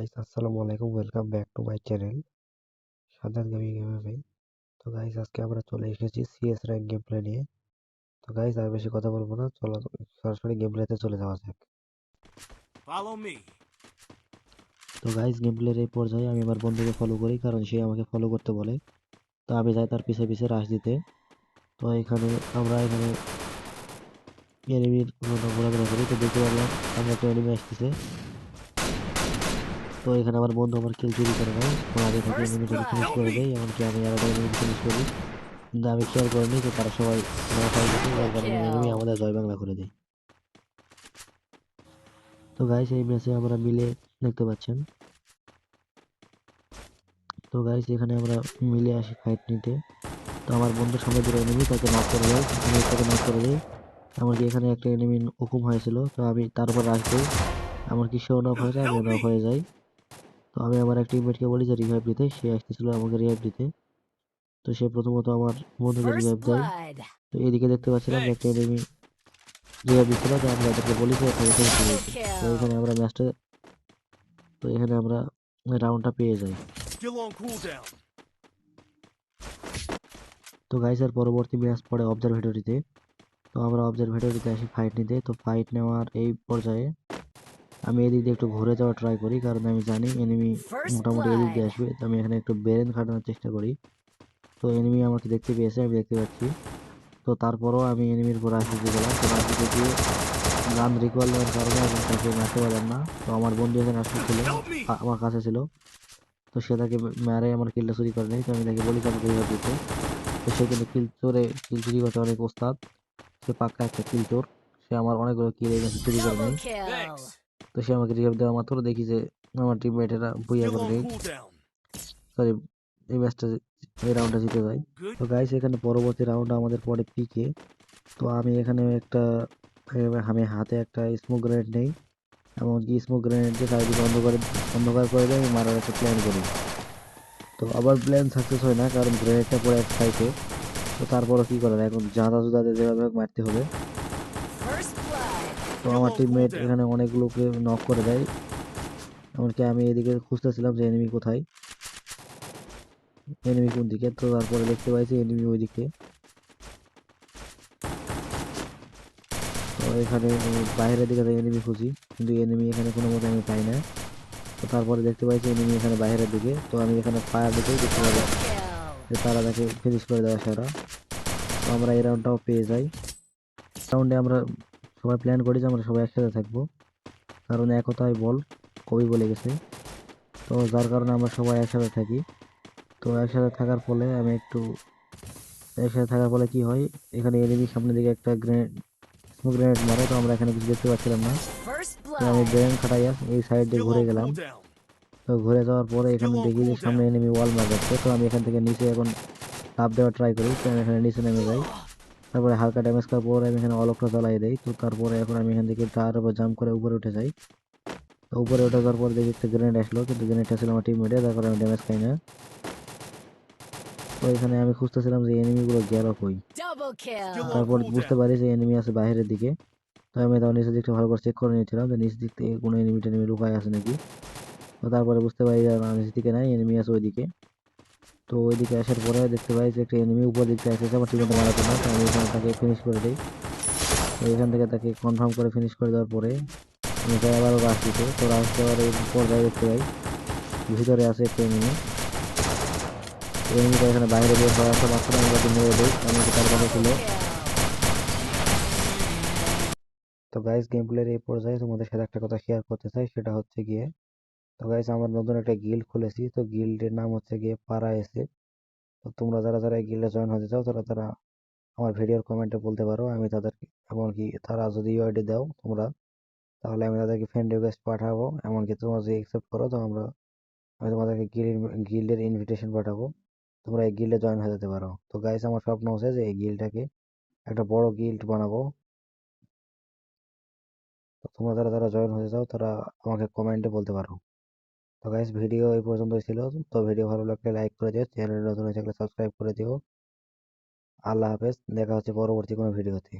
Guys আসসালামু আলাইকুম welcome back to my channel Sajjad gaming এভাবে তো গাইস আজকে আমরা চলে এসেছি সিএস র্যাঙ্ক গেম প্লে নিয়ে। তো গাইস আর বেশি কথা বলব না চলো সরাসরি গেম প্লেতে চলে যাওয়া যাক। Follow me. তো গাইস গেম প্লের এই পর্যায়ে আমি আমার বন্ধুকে ফলো করি কারণ সে আমাকে ফলো করতে বলে। তো আমি যাই তার পিছে পিছে রাশ দিতে। তো এখানে আমরা এখানে এনিমির ঘোরাঘোরা করি তো দেখতে পারলাম আমরা একটা এনিমি আসতেছে। তো এখানে আমার বন্ধু আমার কিল চুরি করে তো আগে থেকে এনিমিটাকে ফিনিশ করে দেয় এমনকি আমি আলাদা এনিমি ফিনিশ করি। কিন্তু আমি খেয়াল করিনি যে তারা সবাই এনিমি আমাদের জয় বাংলা করে দেয় তো গাইস এই ম্যাচে আমরা মিলে দেখতে পাচ্ছেন। তো গাইস এখানে আমরা মিলে আসি ফাইট নিতে। তো আমার বন্ধুর সামনে যে এনিমি তাকে নক করে দেয় তাকে নক করে দেয় এমনকি এখানে একটা এনিমি হুকুম হয়েছিল তো আমি তার উপর দিই। এমনকি সেও নক হয়ে যায় আমি নক হয়ে যাই। তো আমি আমার এক টিমমেটকে বলি যে রিভাইভ দিতে। সে আসতেছিল আমাকে রিভাইভ দিতে। তো সে প্রথমত আমার বন্ধুকে রিভাইভ দেয়। তো এদিকে দেখতে পাচ্ছিলাম যে একটা এনিমি রিভাইভ দিচ্ছিল তো আমি তাদেরকে বলি যে। তো এখানে আমরা ম্যাচটা তো এখানে আমরা রাউন্ডটা পেয়ে যাই. তো গাইসের পরবর্তী ম্যাচ পড়ে অবজারভেটরিতে তো। আমরা অবজারভেটরিতে আসি ফাইট নিতে। তো ফাইট নেওয়ার এই পর্যায়ে আমি এদিক দিয়ে একটু ঘুরে যাওয়ার ট্রাই করি কারণ আমি জানি এনিমি মোটামুটি এদিক দিয়ে আসবে। তো আমি এখানে একটু ব্রেন খাটানোর চেষ্টা করি। তো এনিমি আমাকে দেখতে পেয়েছে আমি দেখতে পাচ্ছি। তো তারপরও আমি এনিমির উপর আসি দিয়ে গেলাম তো আসিতে গিয়ে গান রিকল দেওয়ার কারণে আমি তাকে মারতে পারলাম না তো আমার বন্ধু এখানে আসলে ছিল Help me. আ- আমার কাছে ছিল। তো সে তাকে মেরে আমার কিলটা চুরি করে নেই তো আমি তাকে বলি আমাকে দিতে তো সে কিন্তু কিল চোরে কিল চুরি করতে অনেক ওস্তাদ। সে পাক্কা একটা কিল চোর। সে আমার অনেকগুলো কিল চুরি করে নেই. তো সে আমাকে রিভাইভ দেওয়া মাত্র দেখি যে আমার টিমমেটেরা বুইয়া Still করে. সরি এই ম্যাচটা এই রাউন্ডটা জিতে যায়। তো গাইস এখানে পরবর্তী রাউন্ড আমাদের পরে পিকে তো আমি এখানে একটা আমি হাতে একটা স্মোক গ্রেনেড নেই। এমনকি স্মোক গ্রেনেড দিয়ে চারিদিকে অন্ধকার অন্ধকার করে দিয়ে আমি মারার একটা প্ল্যান করি। তো আবার প্ল্যান সাকসেস হয় না কারণ গ্রেনেডটা পড়ে এক সাইডে তো তারপরও কি করার? এখন জাদা জুদাতে যেভাবে মারতে হবে. তো আমার টিমমেট এখানে অনেক অনেকগুলোকে নক করে দেয়। এমনকি আমি এদিকে খুঁজতেছিলাম যে এনিমি কোথায়। এনিমি কোন দিকে তো তারপরে দেখতে পাইছি এনিমি ওইদিকে। তো এখানে বাইরের দিকে এনিমি খুঁজি কিন্তু এনিমি এখানে কোনো মতে আমি পাই না। তো তারপরে দেখতে পাইছি এনিমি এখানে বাইরের দিকে। তো আমি এখানে ফায়ার দিতে দেখতে পাবো যে তারা তাকে ফিনিশ করে দেওয়া সেরা। তো আমরা এই রাউন্ডটাও পেয়ে যাই। রাউন্ডে আমরা সবাই প্ল্যান করি যে আমরা সবাই একসাথে থাকব। কারণ একতাই বল কবি বলে গেছে। তো যার কারণে আমরা সবাই একসাথে থাকি। তো একসাথে থাকার ফলে আমি একটু একসাথে থাকার ফলে কি হয় এখানে এনিমি সামনের দিকে একটা গ্রেনেড স্মোক গ্রেনেড মারে তো আমরা এখানে কিছু দেখতে পাচ্ছিলাম না। তো আমি. ব্রেন খাটাইয়া এই সাইড দিয়ে ঘুরে গেলাম। তো ঘুরে যাওয়ার পরে এখানে দেখি যে. সামনে এনিমি ওয়াল মার যাচ্ছে তো আমি এখান থেকে নিচে এখন লাভ দেওয়ার ট্রাই করি। তো আমি এখানে নিচে নেমে যাই। তারপরে হালকা ড্যামেজ করার পর আমি এখানে অলকটা চালাই দেই। তো তারপরে এখন আমি এখান থেকে তার উপর জাম্প করে উপরে উঠে যাই। তো উপরে উঠে যাওয়ার পর দেখি একটা গ্রেনেড আসলো কিন্তু গ্রেনেডটা ছিল আমার টিমমেটে তার কারণে আমি ড্যামেজ খাই না। তো এখানে আমি খুঁজতেছিলাম যে এনিমিগুলো গেল কই। তারপর বুঝতে পারি যে এনিমি আছে বাইরের দিকে। তো আমি তাও নিচের দিকটা ভালো করে চেক করে নিয়েছিলাম যে নিচ দিক থেকে কোনো এনিমি টেনিমি লুকায় আছে নাকি। তো তারপরে বুঝতে পারি যে না, নিচ দিকে নাই এনিমি আছে ওইদিকে। তো ওইদিকে আসার পরে দেখতে পাই যে একটা এনিমি উপর দিক এসেছে আমার টিমে মারার জন্য, তো আমি এখানে তাকে ফিনিশ করে দিই। তো এখান থেকে তাকে কনফার্ম করে ফিনিশ করে দেওয়ার পরে আমি যাই আবারও রাশ দিতে, তো রাশ দেওয়ার পর্যায়ে দেখতে পাই ভিতরে আছে একটা এনিমি এনিমিটা এখানে বাইরে বের হয়ে আসা মাত্র আমি তাকে মেরে দিই আমাকে তার কথা ছিল। তো গাইস গেম প্লের এই পর্যায়ে তোমাদের সাথে একটা কথা শেয়ার করতে চাই, সেটা হচ্ছে গিয়ে তো গাইস আমার নতুন একটা গিল্ড খুলেছি। তো গিল্ডের নাম হচ্ছে গিয়ে পাড়া এসে তো তোমরা যারা যারা এই গিল্ডে জয়েন হতে চাও, তারা তারা আমার ভিডিওর কমেন্টে বলতে পারো, আমি তাদেরকে এমনকি তারা যদি ইউআইডি দাও তোমরা, তাহলে আমি তাদেরকে ফ্রেন্ড রিকোয়েস্ট পাঠাবো। এমনকি তোমরা যদি অ্যাকসেপ্ট করো, তো আমরা, আমি তোমাদেরকে গিল্ডের ইনভিটেশন পাঠাবো। তোমরা এই গিল্ডে জয়েন হয়ে যেতে পারো। তো গাইস আমার স্বপ্ন হচ্ছে যে এই গিল্ডটাকে একটা বড় গিল্ড বানাবো। তো তোমরা যারা যারা জয়েন হতে চাও, তারা আমাকে কমেন্টে বলতে পারো। তো গাইস ভিডিও এই পর্যন্তই ছিল। তো ভিডিও ভালো লাগলে লাইক করে দিও চ্যানেল নতুন হয়ে থাকলে সাবস্ক্রাইব করে দিও। আল্লাহ হাফেজ, দেখা হচ্ছে পরবর্তী কোনো ভিডিওতে